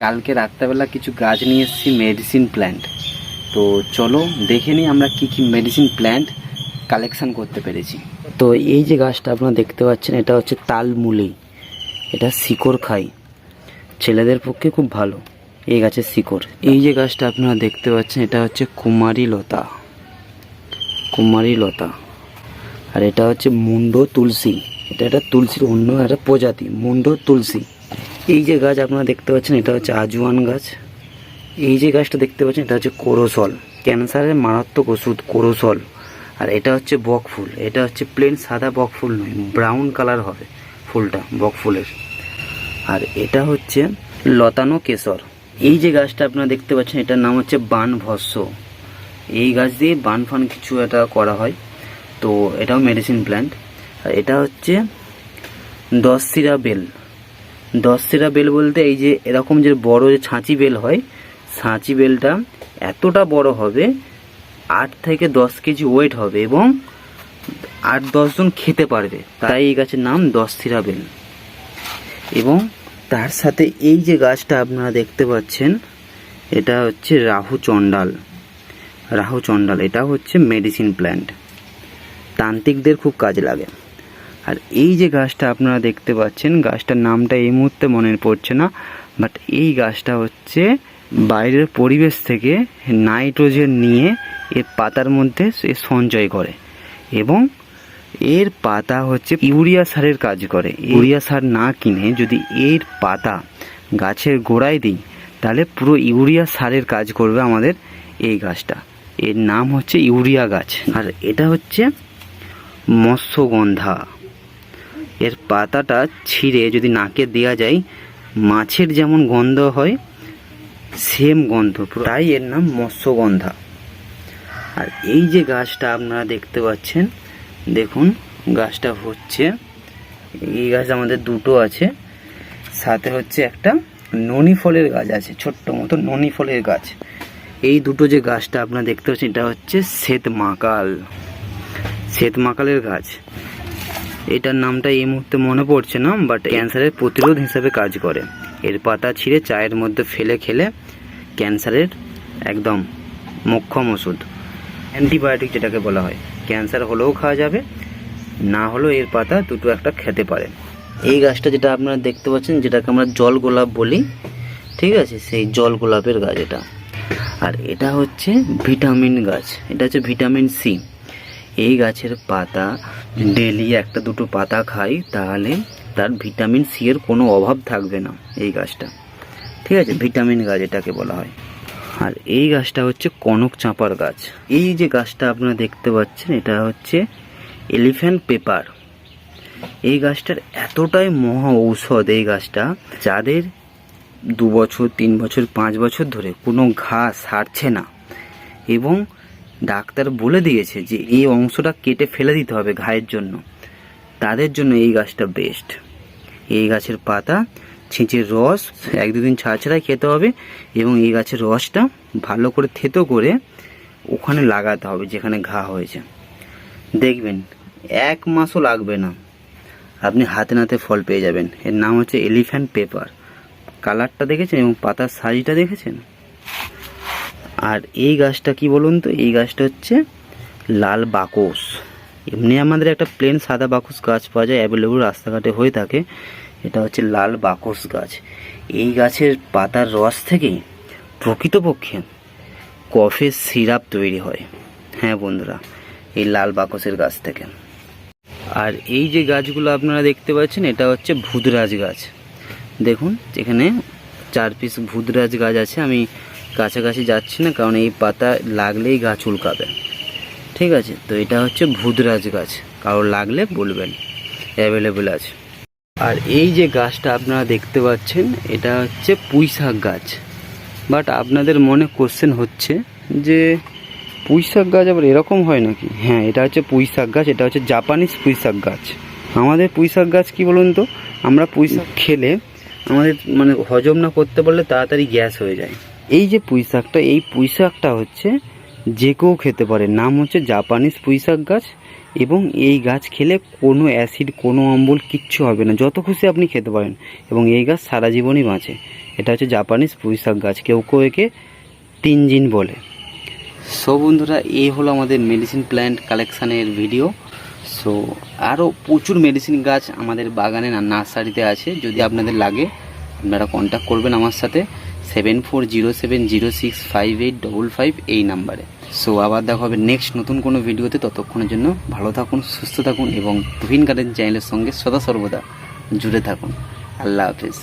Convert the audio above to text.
কালকে রাত্রেবেলা কিছু গাছ নিয়ে এসেছি মেডিসিন প্ল্যান্ট তো চলো দেখে নিই আমরা কি কি মেডিসিন প্ল্যান্ট কালেকশন করতে পেরেছি। তো এই যে গাছটা আপনারা দেখতে পাচ্ছেন, এটা হচ্ছে তালমুলি এটা শিকড় খাই। ছেলেদের পক্ষে খুব ভালো এই গাছের শিকড়। এই যে গাছটা আপনারা দেখতে পাচ্ছেন, এটা হচ্ছে কুমারী লতা। কুমারী লতা। আর এটা হচ্ছে মুন্ড তুলসী। এটা একটা তুলসীর অন্য একটা প্রজাতি, মুন্ড তুলসী। এই যে গাছ আপনারা দেখতে পাচ্ছেন, এটা হচ্ছে আজওয়ান গাছ। এই যে গাছটা দেখতে পাচ্ছেন, এটা হচ্ছে কোরোসল। ক্যান্সারের মারাত্মক ওষুধ, কোরোসল। আর এটা হচ্ছে বক ফুল। এটা হচ্ছে প্লেন সাদা বক ফুল নয়, ব্রাউন কালার হবে ফুলটা, বক ফুলের। আর এটা হচ্ছে লতানো কেশর। এই যে গাছটা আপনারা দেখতে পাচ্ছেন, এটার নাম হচ্ছে বান ভস্য এই গাছ দিয়ে বান ফান কিছু এটা করা হয়। তো এটাও মেডিসিন প্ল্যান্ট। আর এটা হচ্ছে দশ সিরা বেল। দশ সিরা বেল বলতে এই যে এরকম যে বড় যে ছাঁচি বেল হয়, ছাঁচি বেলটা এতটা বড় হবে, আট থেকে দশ কেজি ওয়েট হবে এবং আট দশজন খেতে পারবে। তাই এই গাছের নাম দশ সিরা বেল। এবং তার সাথে এই যে গাছটা আপনারা দেখতে পাচ্ছেন, এটা হচ্ছে রাহু চণ্ডাল। রাহু চণ্ডাল এটা হচ্ছে মেডিসিন প্ল্যান্ট তান্ত্রিকদের খুব কাজে লাগে। আর এই যে গাছটা আপনারা দেখতে পাচ্ছেন, গাছটার নামটা এই মুহূর্তে মনে পড়ছে না বাট এই গাছটা হচ্ছে বাইরের পরিবেশ থেকে নাইট্রোজেন নিয়ে এর পাতার মধ্যে সে সঞ্চয় করে এবং এর পাতা হচ্ছে ইউরিয়া সারের কাজ করে। ইউরিয়া সার না কিনে যদি এর পাতা গাছের গোড়ায় দিই, তাহলে পুরো ইউরিয়া সারের কাজ করবে আমাদের এই গাছটা। এর নাম হচ্ছে ইউরিয়া গাছ। আর এটা হচ্ছে মৎস্যগন্ধা। এর পাতাটা ছিঁড়ে যদি নাকে দেওয়া যায়, মাছের যেমন গন্ধ হয় সেম গন্ধ তাই এর নাম মৎস্যগন্ধা। আর এই যে গাছটা আপনারা দেখতে পাচ্ছেন, দেখুন, গাছটা হচ্ছে, এই গাছ আমাদের দুটো আছে, সাথে হচ্ছে একটা ননি ফলের গাছ আছে, ছোট্ট মতো ননি ফলের গাছ। এই দুটো যে গাছটা আপনারা দেখতে পাচ্ছেন, এটা হচ্ছে শ্বেত মাকাল শ্বেত মাকালের গাছ। এটার নামটা এই মুহূর্তে মনে পড়ছে না বাট ক্যান্সারের প্রতিরোধ হিসাবে কাজ করে। এর পাতা ছিঁড়ে চায়ের মধ্যে ফেলে খেলে ক্যান্সারের একদম মোক্ষম ওষুধ। অ্যান্টিবায়োটিক যেটাকে বলা হয়। ক্যান্সার হলেও খাওয়া যাবে, না হলেও এর পাতা দুটো একটা খেতে পারে। এই গাছটা যেটা আপনারা দেখতে পাচ্ছেন, যেটাকে আমরা জল গোলাপ বলি, ঠিক আছে? সেই জল গোলাপের গাছ এটা। আর এটা হচ্ছে ভিটামিন গাছ। এটা হচ্ছে ভিটামিন সি। এই গাছের পাতা, ডেলি একটা দুটো পাতা খাই, তাহলে তার ভিটামিন সি এর কোনো অভাব থাকবে না এই গাছটা। ঠিক আছে? ভিটামিন গাছ এটাকে বলা হয়। আর এই গাছটা হচ্ছে কনক চাঁপার গাছ। এই যে গাছটা আপনারা দেখতে পাচ্ছেন, এটা হচ্ছে এলিফ্যান্ট পেপার। এই গাছটার এতটাই মহা ঔষধ এই গাছটা, যাদের দু বছর, তিন বছর, পাঁচ বছর ধরে কোনো ঘা সারছে না। এবং ডাক্তার বলে দিয়েছে যে এই অংশটা কেটে ফেলে দিতে হবে ঘায়ের জন্য। তাদের জন্য এই গাছটা বেস্ট এই গাছের পাতা, ছিঁচের রস, এক দুদিন ছাড়া ছাড়াই খেতে হবে এবং এই গাছের রসটা ভালো করে থেতো করে ওখানে লাগাতে হবে যেখানে ঘা হয়েছে। দেখবেন, এক মাসও লাগবে না। আপনি হাতে নাতে ফল পেয়ে যাবেন। এর নাম হচ্ছে এলিফ্যান্ট পেপার কালারটা দেখেছেন এবং পাতার সাইজটা দেখেছেন? আর এই গাছটা কি বলুন তো? এই গাছটা হচ্ছে লাল বাকস। এমনি আমাদের একটা প্লেন সাদা বাকস গাছ পাওয়া যায় অ্যাভেলেবল রাস্তাঘাটে হয়ে থাকে। এটা হচ্ছে লাল বাকস গাছ। এই গাছের পাতার রস থেকেই প্রকৃতপক্ষে কফের সিরাপ তৈরি হয়। হ্যাঁ বন্ধুরা, এই লাল বাকসের গাছ থেকে। আর এই যে গাছগুলো আপনারা দেখতে পাচ্ছেন, এটা হচ্ছে ভূতরাজ গাছ। দেখুন এখানে চার পিস ভূতরাজ গাছ আছে। আমি কাছাকাছি যাচ্ছি না, কারণ এই পাতা লাগলেই গাছ উল্কাবে ঠিক আছে? তো এটা হচ্ছে ভূতরাজ গাছ। কারও লাগলে বলবেন অ্যাভেলেবেল আছে। আর এই যে গাছটা আপনারা দেখতে পাচ্ছেন, এটা হচ্ছে পুঁই শাক গাছ। বাট আপনাদের মনে কোশ্চেন হচ্ছে যে, পুঁই শাক গাছ আবার এরকম হয় নাকি? হ্যাঁ এটা হচ্ছে পুঁই শাক গাছ, এটা হচ্ছে জাপানিজ পুঁই শাক গাছ। আমাদের পুঁই শাক গাছ কি বলুন তো? আমরা পুঁই শাক খেলে আমাদের মানে হজম না করতে পারলে তাড়াতাড়ি গ্যাস হয়ে যায়। এই যে পুঁই শাকটা এই পুঁই শাকটা হচ্ছে যে কেউ খেতে পারে। নাম হচ্ছে জাপানিজ পুঁই শাক গাছ এবং এই গাছ খেলে কোনো অ্যাসিড, কোনো অম্বল কিচ্ছু হবে না। যত খুশি আপনি খেতে পারেন এবং এই গাছ সারা জীবনই বাঁচে। এটা হচ্ছে জাপানিজ পুঁইশাক গাছ। কেউ কেউ একে তিনজিন বলে। সো বন্ধুরা এই হলো আমাদের মেডিসিন প্ল্যান্ট কালেকশানের ভিডিও সো আরও প্রচুর মেডিসিন গাছ আমাদের বাগানে নার্সারিতে আছে। যদি আপনাদের লাগে, আপনারা কন্ট্যাক্ট করবেন আমার সাথে। Seven four zero seven zero six five eight double five এই নাম্বারে। সো আবার দেখা হবে নেক্সট নতুন কোনো ভিডিওতে। ততক্ষণের জন্য ভালো থাকুন, সুস্থ থাকুন এবং তুহিন গার্ডেন চ্যানেলের সঙ্গে সদা সর্বদা জুড়ে থাকুন। আল্লাহ হাফিজ।